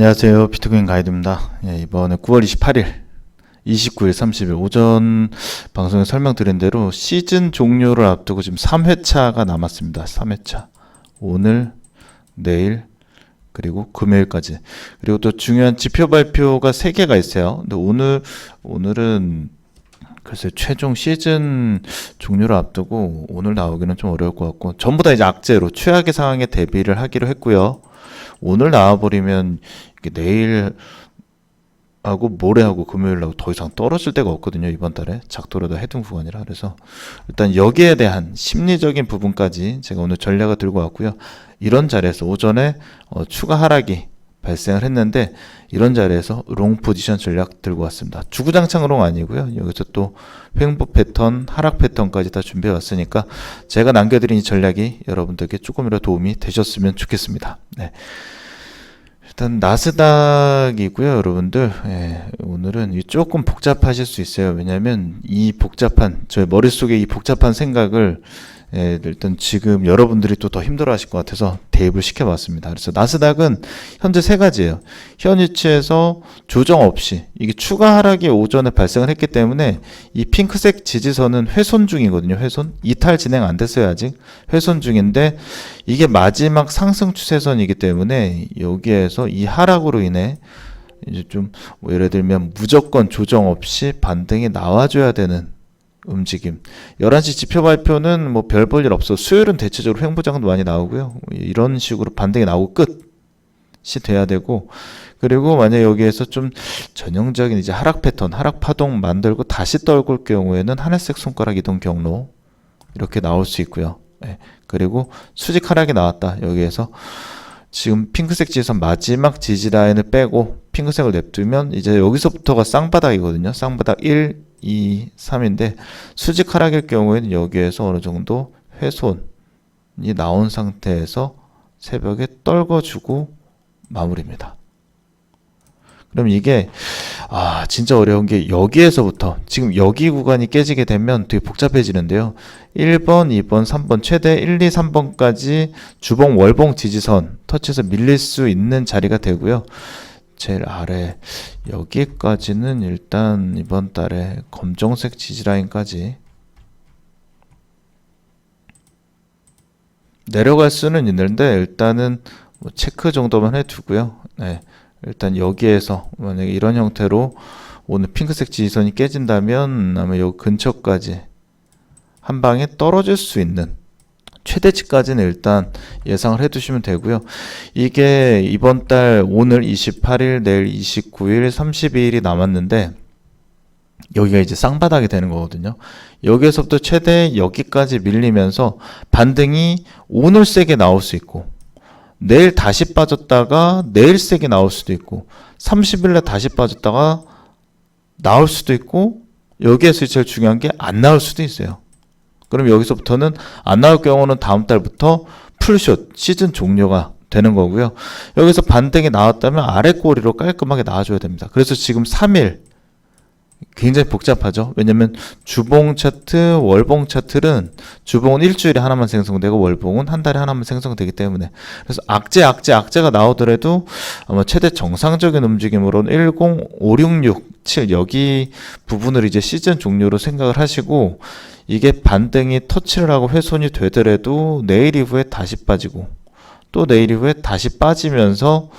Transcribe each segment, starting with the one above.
안녕하세요. 비트코인 가이드입니다. 예, 이번에 9월 28일, 29일, 30일 오전 방송에 설명드린 대로 시즌 종료를 앞두고 지금 3회차가 남았습니다. 3회차. 오늘, 내일, 그리고 금요일까지. 그리고 또 중요한 지표 발표가 3개가 있어요. 근데 오늘, 오늘은 글쎄 최종 시즌 종료를 앞두고 오늘 나오기는 좀 어려울 것 같고 전부 다 이제 악재로 최악의 상황에 대비를 하기로 했고요. 오늘 나와버리면 내일 하고 모레하고 금요일하고 더 이상 떨어질 데가 없거든요 이번 달에. 작도로도 해둔 구간이라. 그래서 일단 여기에 대한 심리적인 부분까지 제가 오늘 전략을 들고 왔고요. 이런 자리에서 오전에 어, 추가 하락이 발생을 했는데 이런 자리에서 롱 포지션 전략 들고 왔습니다 주구장창 롱 아니고요 여기서 또 횡보 패턴 하락 패턴까지 다 준비해 왔으니까 제가 남겨드린 이 전략이 여러분들께 조금이라도 도움이 되셨으면 좋겠습니다 네. 일단 나스닥이고요, 여러분들. 예, 오늘은 이 조금 복잡하실 수 있어요. 왜냐하면 이 복잡한 저의 머릿 속에 이 복잡한 생각을 예, 일단 지금 여러분들이 또 더 힘들어하실 것 같아서 대입을 시켜봤습니다. 그래서 나스닥은 현재 세 가지예요. 현 위치에서 조정 없이 이게 추가 하락이 오전에 발생을 했기 때문에 이 핑크색 지지선은 훼손 중이거든요. 훼손 이탈 진행 안 됐어요 아직 훼손 중인데 이게 마지막 상승 추세선이기 때문에 여기에서 이 하락으로 인해 이제 좀뭐 예를 들면 무조건 조정 없이 반등이 나와줘야 되는 움직임. 11시 지표 발표는 뭐 별 볼 일 없어. 수요일은 대체적으로 횡보장도 많이 나오고요. 이런 식으로 반등이 나오고 끝이 돼야 되고 그리고 만약 여기에서 좀 전형적인 이제 하락 패턴, 하락 파동 만들고 다시 떨굴 경우에는 하늘색 손가락 이동 경로 이렇게 나올 수 있고요. 예. 그리고 수직 하락이 나왔다. 여기에서 지금 핑크색 지선 마지막 지지 라인을 빼고 핑크색을 냅두면 이제 여기서부터가 쌍바닥이거든요. 쌍바닥 1, 2, 3인데 수직 하락일 경우에는 여기에서 어느 정도 훼손이 나온 상태에서 새벽에 떨궈주고 마무리입니다. 그럼 이게 아 진짜 어려운 게 여기에서부터 지금 여기 구간이 깨지게 되면 되게 복잡해지는데요. 1번, 2번, 3번 최대 1, 2, 3번까지 주봉 월봉 지지선 터치해서 밀릴 수 있는 자리가 되고요. 제일 아래 여기까지는 일단 이번 달에 검정색 지지라인까지 내려갈 수는 있는데 일단은 뭐 체크 정도만 해두고요. 네, 일단 여기에서 만약에 이런 형태로 오늘 핑크색 지지선이 깨진다면 아마 요 근처까지 한 방에 떨어질 수 있는 최대치까지는 일단 예상을 해두시면 되고요. 이게 이번 달 오늘 28일, 내일 29일, 30일이 남았는데 여기가 이제 쌍바닥이 되는 거거든요. 여기에서부터 최대 여기까지 밀리면서 반등이 오늘 세게 나올 수 있고 내일 다시 빠졌다가 내일 세게 나올 수도 있고 30일에 다시 빠졌다가 나올 수도 있고 여기에서 제일 중요한 게 안 나올 수도 있어요. 그럼 여기서부터는 안 나올 경우는 다음 달부터 풀숏 시즌 종료가 되는 거고요. 여기서 반등이 나왔다면 아래 꼬리로 깔끔하게 나와줘야 됩니다. 그래서 지금 3일 굉장히 복잡하죠. 왜냐면 주봉 차트, 월봉 차트는 주봉은 일주일에 하나만 생성되고 월봉은 한 달에 하나만 생성되기 때문에 그래서 악재, 악재, 악재가 나오더라도 아마 최대 정상적인 움직임으로는 10, 5, 6, 6, 7 여기 부분을 이제 시즌 종료로 생각을 하시고 이게 반등이 터치를 하고 훼손이 되더라도 내일 이후에 다시 빠지고 또 내일 이후에 다시 빠지면서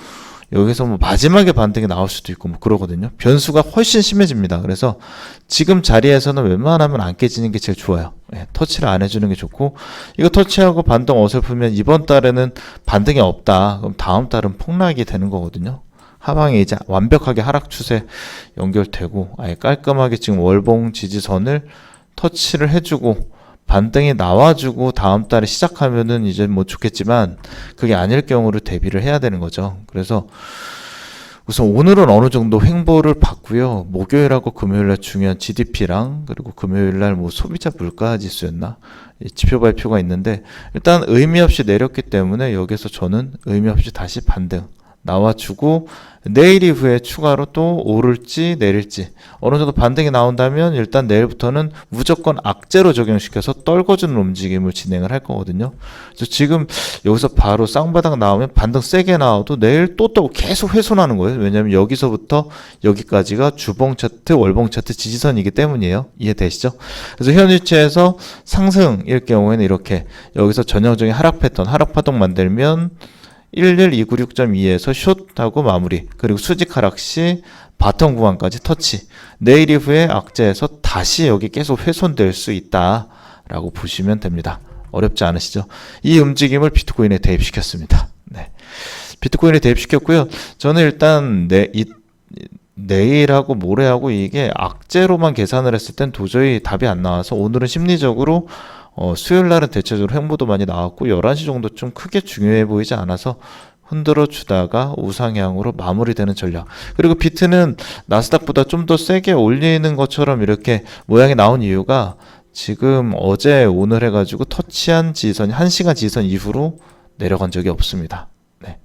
여기서 뭐 마지막에 반등이 나올 수도 있고 뭐 그러거든요. 변수가 훨씬 심해집니다. 그래서 지금 자리에서는 웬만하면 안 깨지는 게 제일 좋아요. 예, 터치를 안 해주는 게 좋고 이거 터치하고 반등 어설프면 이번 달에는 반등이 없다. 그럼 다음 달은 폭락이 되는 거거든요. 하방에 이제 완벽하게 하락 추세 연결되고 아예 깔끔하게 지금 월봉 지지선을 터치를 해주고 반등이 나와주고 다음 달에 시작하면은 이제 뭐 좋겠지만 그게 아닐 경우를 대비를 해야 되는 거죠. 그래서 우선 오늘은 어느 정도 횡보를 받고요. 목요일하고 금요일날 중요한 GDP랑 그리고 금요일날 뭐 소비자 물가 지수였나 지표 발표가 있는데 일단 의미 없이 내렸기 때문에 여기서 저는 의미 없이 다시 반등 나와주고 내일 이후에 추가로 또 오를지 내릴지 어느 정도 반등이 나온다면 일단 내일부터는 무조건 악재로 적용시켜서 떨궈주는 움직임을 진행을 할 거거든요. 그래서 지금 여기서 바로 쌍바닥 나오면 반등 세게 나와도 내일 또또 계속 훼손하는 거예요. 왜냐하면 여기서부터 여기까지가 주봉 차트, 월봉 차트 지지선이기 때문이에요. 이해되시죠? 그래서 현 위치에서 상승일 경우에는 이렇게 여기서 전형적인 하락 패턴, 하락 파동 만들면 11296.2에서 숏하고 마무리 그리고 수직 하락 시 바텀 구간까지 터치. 내일 이후에 악재에서 다시 여기 계속 훼손될 수 있다 라고 보시면 됩니다. 어렵지 않으시죠? 이 움직임을 비트코인에 대입시켰습니다. 네. 비트코인에 대입시켰고요. 저는 일단 내, 이, 내일하고 모레하고 이게 악재로만 계산을 했을 땐 도저히 답이 안 나와서 오늘은 심리적으로 어, 수요일 날은 대체적으로 횡보도 많이 나왔고 11시 정도쯤 크게 중요해 보이지 않아서 흔들어 주다가 우상향으로 마무리되는 전략. 그리고 비트는 나스닥보다 좀 더 세게 올리는 것처럼 이렇게 모양이 나온 이유가 지금 어제 오늘 해가지고 터치한 지지선이 1시간 지지선 이후로 내려간 적이 없습니다. 네.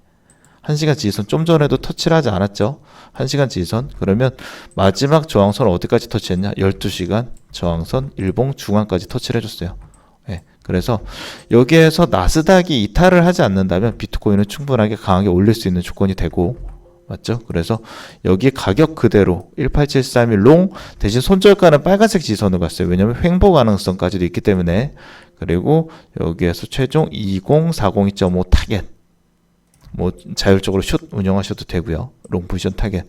1시간 지지선 좀 전에도 터치를 하지 않았죠. 1시간 지지선. 그러면 마지막 저항선 어디까지 터치했냐? 12시간 저항선 일봉 중앙까지 터치를 해줬어요. 예, 그래서 여기에서 나스닥이 이탈을 하지 않는다면 비트코인은 충분하게 강하게 올릴 수 있는 조건이 되고 맞죠? 그래서 여기 가격 그대로 18731 롱 대신 손절가는 빨간색 지선으로 갔어요. 왜냐면 횡보 가능성까지도 있기 때문에 그리고 여기에서 최종 20402.5 타겟 뭐 자율적으로 슛 운영하셔도 되고요. 롱 포지션 타겟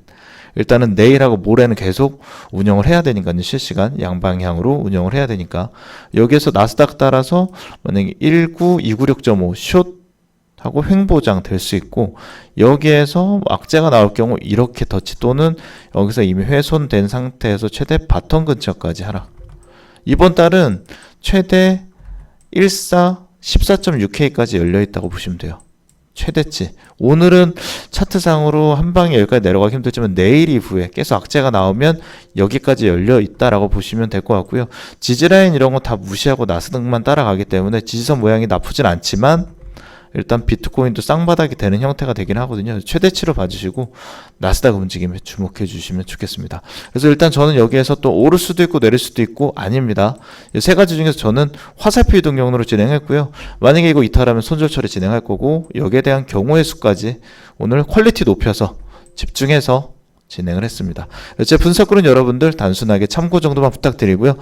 일단은 내일하고 모레는 계속 운영을 해야 되니까요. 실시간 양방향으로 운영을 해야 되니까 여기에서 나스닥 따라서 만약에 19296.5 숏 하고 횡보장 될 수 있고 여기에서 악재가 나올 경우 이렇게 터치 또는 여기서 이미 훼손된 상태에서 최대 바텀 근처까지 하락. 이번 달은 최대 14 14.6K까지 열려 있다고 보시면 돼요. 최대치. 오늘은 차트상으로 한 방에 여기까지 내려가기 힘들지만 내일 이후에 계속 악재가 나오면 여기까지 열려 있다라고 보시면 될 것 같고요. 지지라인 이런 거 다 무시하고 나스닥만 따라가기 때문에 지지선 모양이 나쁘진 않지만 일단 비트코인도 쌍바닥이 되는 형태가 되긴 하거든요. 최대치로 봐주시고 나스닥 움직임에 주목해 주시면 좋겠습니다. 그래서 일단 저는 여기에서 또 오를 수도 있고 내릴 수도 있고 아닙니다. 이세 가지 중에서 저는 화살표 이동 경로로 진행했고요. 만약에 이거 이탈하면 손절 처리 진행할 거고 여기에 대한 경우의 수까지 오늘 퀄리티 높여서 집중해서 진행을 했습니다. 제 분석글은 여러분들 단순하게 참고 정도만 부탁드리고요.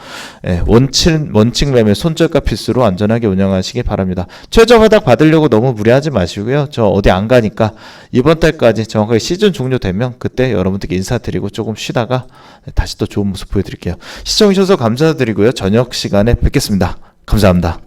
예, 원칙, 원칙 매매 손절가 필수로 안전하게 운영하시기 바랍니다. 최저 바닥 받으려고 너무 무리하지 마시고요. 저 어디 안 가니까 이번 달까지 정확하게 시즌 종료되면 그때 여러분들께 인사드리고 조금 쉬다가 다시 또 좋은 모습 보여드릴게요. 시청해주셔서 감사드리고요. 저녁 시간에 뵙겠습니다. 감사합니다.